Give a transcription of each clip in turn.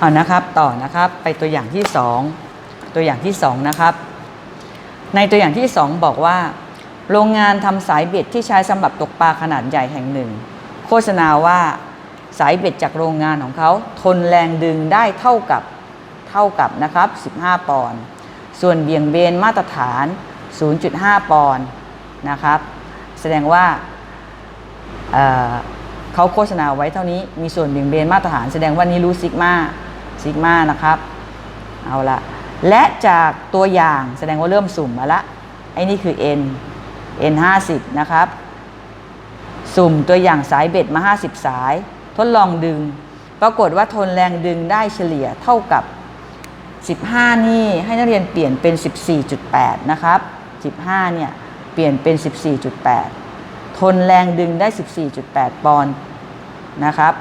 เอานะครับต่อนะครับไปตัวอย่างที่ 2 ตัวอย่างที่ 2 นะครับ ในตัวอย่างที่ 2 บอกว่า โรงงานทำสายเบ็ดที่ใช้สำหรับตกปลาขนาดใหญ่แห่งหนึ่ง โฆษณาว่าสายเบ็ดจากโรงงานของเขาทนแรงดึงได้เท่ากับเท่ากับนะครับ 15 ปอนด์ส่วนเบี่ยงเบนมาตรฐาน 0.5 ปอนด์นะครับ แสดงว่าเเขาโฆษณาไว้เท่านี้มีส่วนเบี่ยงเบนมาตรฐานแสดงว่านี้รู้ซิกมา ซิกมานะครับ เอาละและจากตัวอย่างแสดงว่าเริ่มสุ่มมาละไอ้นี่คือ n n 50นะครับ สุ่มตัวอย่างสายเบ็ดมา 50 สาย ทดลองดึง ปรากฏว่าทนแรงดึงได้เฉลี่ยเท่ากับ 15 นี่ให้นักเรียนเปลี่ยนเป็น 14.8 นะครับ 15 เนี่ย เปลี่ยนเป็น 14.8 ทนแรงดึงได้ 14.8 ปอนด์นะครับ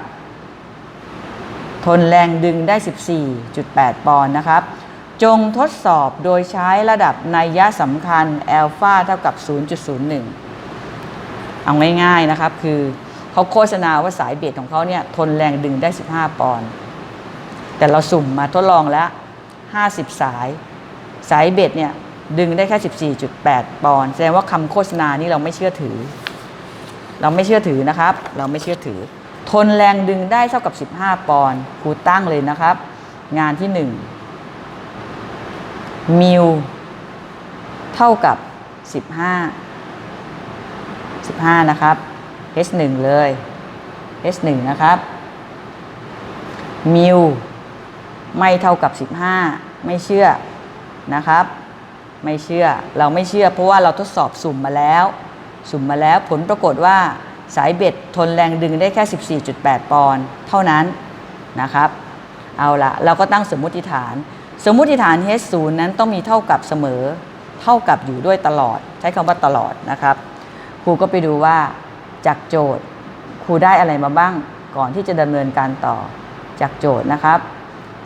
ทนแรงดึงได้ 14.8 ปอนด์นะครับ จงทดสอบโดยใช้ระดับนัยยะสำคัญแอลฟาเท่ากับ 0.01 เอาง่ายๆนะครับ คือเขาโฆษณาว่าสายเบสของเขาเนี่ยทนแรงดึงได้ 15 ปอนด์ แต่เราสุ่มมาทดลองแล้ว 50 สาย สายเบ็ดเนี่ยดึงได้แค่ 14.8 ปอนด์ แสดงว่าคำโฆษณานี้เราไม่เชื่อถือ เราไม่เชื่อถือนะครับ เราไม่เชื่อถือ ทนแรงดึงได้เท่ากับ 15 ปอนด์ครูตั้งเลยนะครับ งานที่ 1 มิวเท่ากับ 15 15 นะครับ H1 เลย H1 นะครับ มิวไม่เท่ากับ 15 ไม่เชื่อนะครับ ไม่เชื่อเราไม่เชื่อเพราะว่าเราทดสอบสุ่มมาแล้ว สุ่มมาแล้วผลปรากฏว่า สายเบ็ดทนแรงดึงได้แค่ 14.8 ปอนด์เท่านั้นนะครับเอาละเราก็ตั้งสมมติฐาน สมมติฐาน H0 นั้นต้องมีเท่ากับเสมอ เท่ากับอยู่ด้วยตลอด ใช้คำว่าตลอดนะครับ ครูก็ไปดูว่าจากโจทย์ครูได้อะไรมาบ้างก่อนที่จะดำเนินการต่อจากโจทย์นะครับ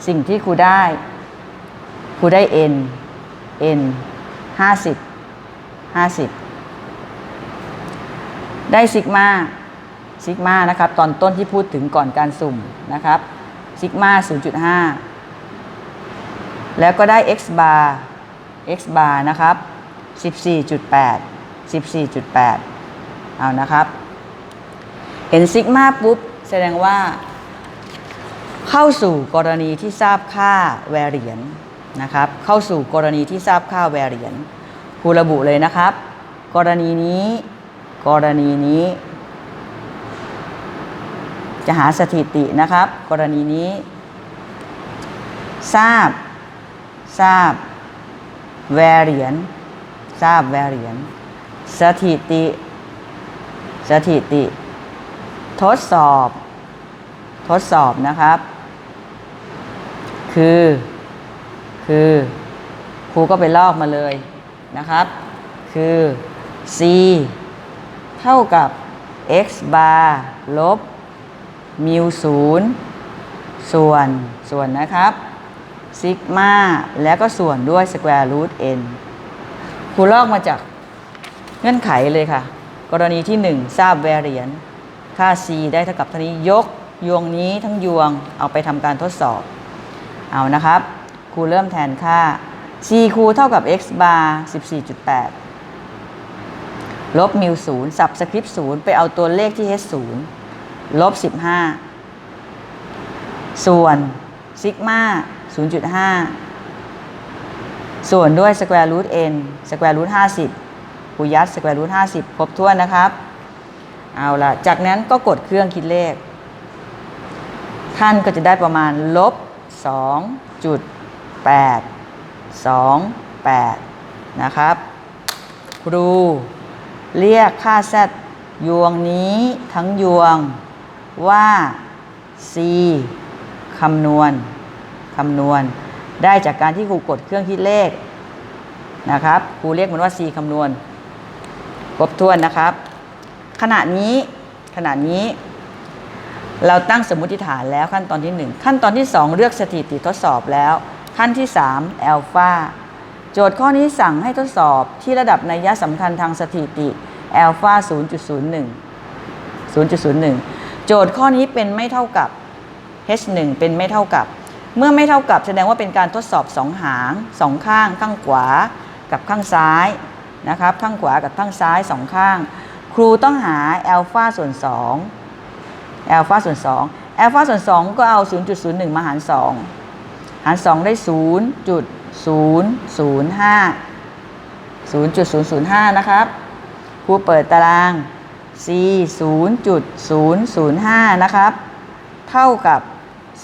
สิ่งที่ครูได้ครูได้ n n 50 50 ได้ซิกมาซิกมานะครับตอนต้นที่พูดถึงก่อนการสุ่มนะครับซิกมา0.5 แล้วก็ได้ x bar x bar นะครับ 14.8 14.8 เอานะครับ เห็นซิกมาปุ๊บ แสดงว่า เข้าสู่กรณีที่ทราบค่าแวรเรียนนะครับ เข้าสู่กรณีที่ทราบค่าแวรเรียนครูระบุเลยนะครับ กรณีนี้ กรณีนี้ จะหาสถิตินะครับ กรณีนี้ ทราบ ทราบ แวรเรียนทราบแวรเรียนสถิติ สถิติ ทดสอบ ทดสอบนะครับ คือ คือครูก็ไปลอกมาเลยนะครับ คือ c เท่ากับ x bar ลบมิวศูนย์ส่วนส่วนนะครับซิกมาแล้วก็ส่วนด้วย square root n ครูลอกมาจากเงื่อนไขเลยค่ะ กรณีที่ 1 ทราบแวรเรียน ค่า c ได้เท่ากับเท่านี้ยกยวงนี้ทั้งยวงเอาไปทำการทดสอบ เอานะครับครูเริ่มแทนค่า c ครูเท่ากับ x bar 14.8 ลบมิวศูนย์สับสคริปต์ศูนย์ไปเอาตัวเลขที่ h ศูนย์ลบ15ส่วนซิกมา0.5ส่วนด้วย square root n square root 50คูยัด square root 50ครบถ้วนนะครับ เอาละจากนั้นก็กดเครื่องคิดเลข ท่านก็จะได้ประมาณลบ2.8 28นะครับ ครู เรียกค่า z ยวงนี้ทั้งยวงว่า c คำนวณคำนวณ ได้จากการที่ครูกดเครื่องคิดเลขนะครับครูเรียกมันว่า c คำนวณครบถ้วนนะครับ ขณะนี้ขณะนี้ เราตั้งสมมุติฐานแล้วขั้นตอนที่ 1 ขั้นตอนที่ 2 เลือกสถิติทดสอบแล้ว ขั้นที่3แอลฟา โจทย์ข้อนี้สั่งให้ทดสอบที่ระดับนัยยะสำคัญทางสถิติแอลฟา0.01 0.01 โจทย์ข้อนี้เป็นไม่เท่ากับ h1 เป็นไม่เท่ากับ เมื่อไม่เท่ากับแสดงว่าเป็นการทดสอบสองหางสองข้าง ข้างขวากับข้างซ้ายนะครับข้างขวากับข้างซ้ายสองข้าง ครูต้องหาอัลฟาส่วน2อัลฟาส่วน2อัลฟาส่วน 2 ก็เอา 0.01 มาหาร 2 หาร 2 ได้ 0. 0.005 0.005 นะครับครูเปิดตาราง c 0.005 นะครับ เท่ากับ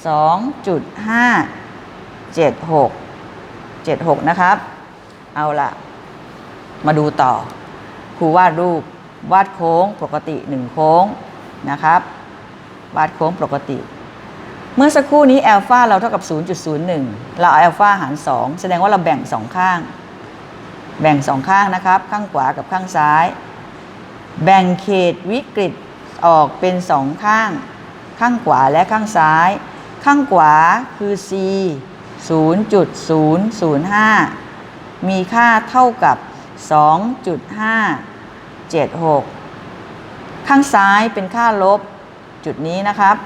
2.576 76 นะครับ เอาละมาดูต่อ ครูวาดรูป วาดโค้งปกติ 1 โค้งนะครับ วาดโค้งปกติ เมื่อสักครู่นี้แอลฟาเราเท่ากับ 0.01 เราเอาอัลฟาหาร 2 แสดงว่าเราแบ่ง 2 ข้าง แบ่ง 2 ข้างนะครับ ข้างขวากับข้างซ้าย แบ่งเขตวิกฤตออกเป็น 2 ข้าง ข้างขวาและข้างซ้าย ข้างขวาคือ c 0.005 มีค่าเท่ากับ 2.576 ข้างซ้ายเป็นค่าลบจุดนี้นะครับ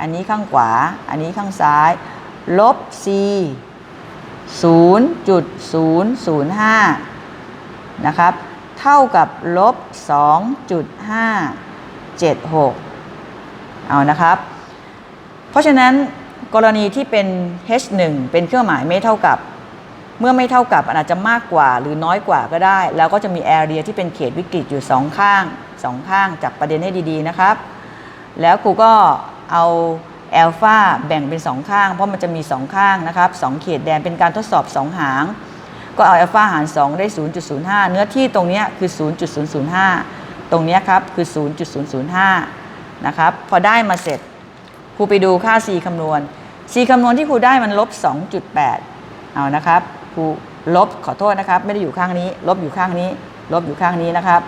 อันนี้ข้างขวา อันนี้ข้างซ้าย ลบ c 0.005 นะครับ เท่ากับลบ 2.576 เอานะครับ เพราะฉะนั้นกรณีที่เป็น h1 เป็นเครื่องหมายไม่เท่ากับ เมื่อไม่เท่ากับอาจจะมากกว่าหรือน้อยกว่าก็ได้ แล้วก็จะมีแอเรียที่เป็นเขตวิกฤตอยู่สองข้างสองข้างจับประเด็นให้ดีๆนะครับ แล้วครูก็ เอาแอลฟาแบ่งเป็น 2 ข้าง เพราะมันจะมี 2 ข้างนะครับ2เขตแดนเป็นการทดสอบ 2 หาง ก็เอาแอลฟาหาร 2 ได้ 0.05 เนื้อที่ตรงนี้คือ 0.005 ตรงนี้ครับคือ 0.005 นะครับ พอได้มาเสร็จครูไปดูค่า c คำนวณ c คำนวณที่ครูได้มันลบ 2.8 เอานะครับครูลบขอโทษนะครับ ไม่ได้อยู่ข้างนี้ ลบอยู่ข้างนี้ ลบอยู่ข้างนี้นะครับ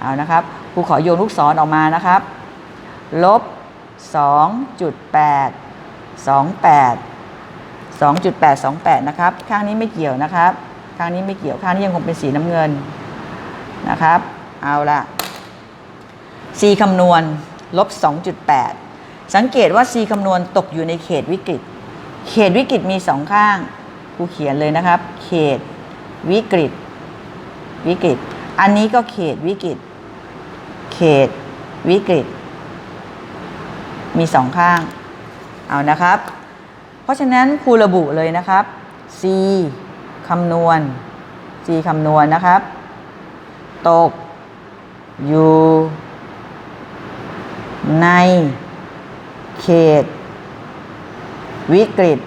เอานะครับครูขอโยนลูกศรออกมานะครับ ลบ 2.8 28 2.828 นะครับ ข้างนี้ไม่เกี่ยวนะครับ ข้างนี้ไม่เกี่ยว ข้างนี้ยังคงเป็นสีน้ำเงินนะครับ เอาละ c คำนวณลบ 2.8 สังเกตว่า c คำนวณตกอยู่ในเขตวิกฤต เขตวิกฤตมีสองข้างครูเขียนเลยนะครับ เขตวิกฤต วิกฤต อันนี้ก็เขตวิกฤต เขตวิกฤต มีสองข้าง เอานะครับ เพราะฉะนั้นครูระบุเลยนะครับ c คำนวณ c คำนวณนะครับ ตก อยู่ ในเขต วิกฤต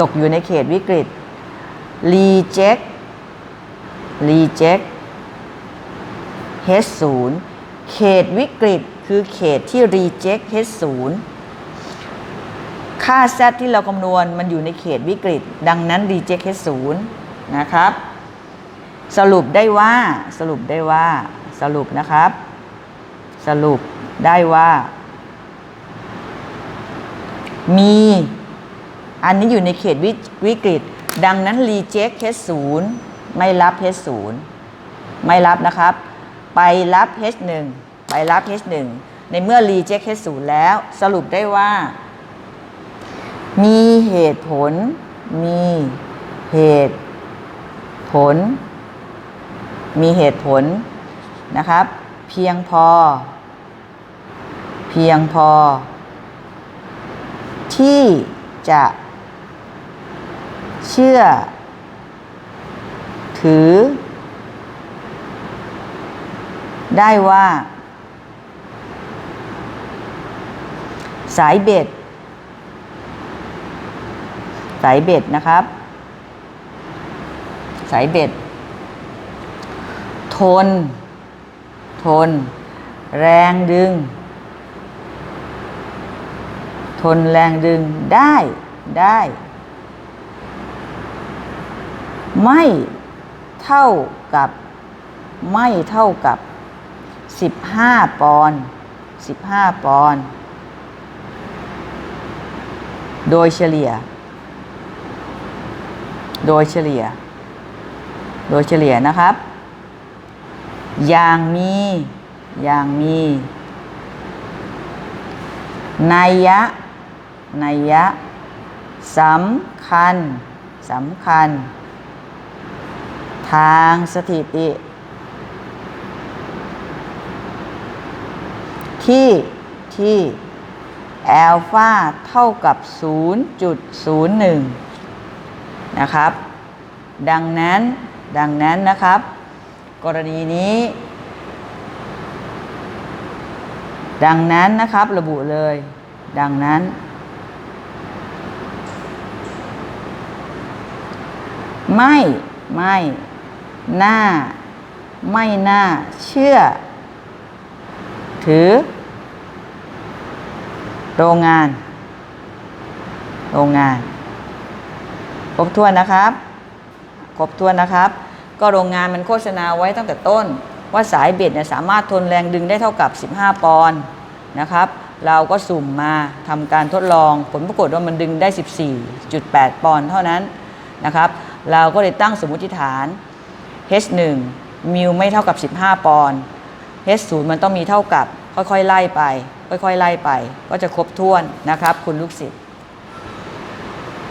ตกอยู่ในเขตวิกฤต reject reject H0 เขตวิกฤต คือเขตที่ reject H0 ค่า Z ที่เราคำนวณมันอยู่ในเขตวิกฤต ดังนั้น reject H0 นะครับ สรุปได้ว่าสรุปได้ว่าสรุปนะครับ สรุปได้ว่า มีอันนี้อยู่ในเขตวิวกฤต ดังนั้น reject H0 ไม่รับ H0 ไม่รับนะครับ ไปรับ H1 ไปรับ H1 ในเมื่อ reject H0 แล้วสรุปได้ว่า มีเหตุผล มีเหตุผล มีเหตุผลนะครับ เพียงพอ เพียงพอ ที่จะเชื่อ ถือ ได้ว่า สายเบ็ด สายเบ็ดนะครับ สายเบ็ด ทน ทน แรงดึง ทนแรงดึงได้ได้ ไม่เท่ากับ ไม่เท่ากับ 15 ปอนด์15 ปอนด์ โดยเฉลี่ย โดยเฉลี่ย โดยเฉลี่ยนะครับ อย่างมี อย่างมีนัยยะนัยยะสำคัญสำคัญ ทางสถิติ ที่ที่ แอลฟาเท่ากับ 0.01 นะครับ ดังนั้นดังนั้นนะครับ กรณีนี้ ดังนั้นนะครับระบุเลย ดังนั้น ไม่ไม่น่าไม่น่าเชื่อ ถือ โรงงาน โรงงาน ครบถ้วนนะครับ ครบถ้วนนะครับ ก็โรงงานมันโฆษณาไว้ตั้งแต่ต้น ว่าสายเบ็ดเนี่ยสามารถทนแรงดึงได้เท่ากับ 15 ปอนด์นะครับ เราก็สุ่มมาทำการทดลองผลปรากฏว่ามันดึงได้ 14.8 ปอนด์เท่านั้นนะครับ เราก็เลยตั้งสมมติฐาน H1 มิวไม่เท่ากับ 15 ปอนด์ H0 มันต้องมีเท่ากับค่อยๆ ไล่ไป ค่อยๆไล่ไป ก็จะครบถ้วนนะครับ คุณลูกศิษย์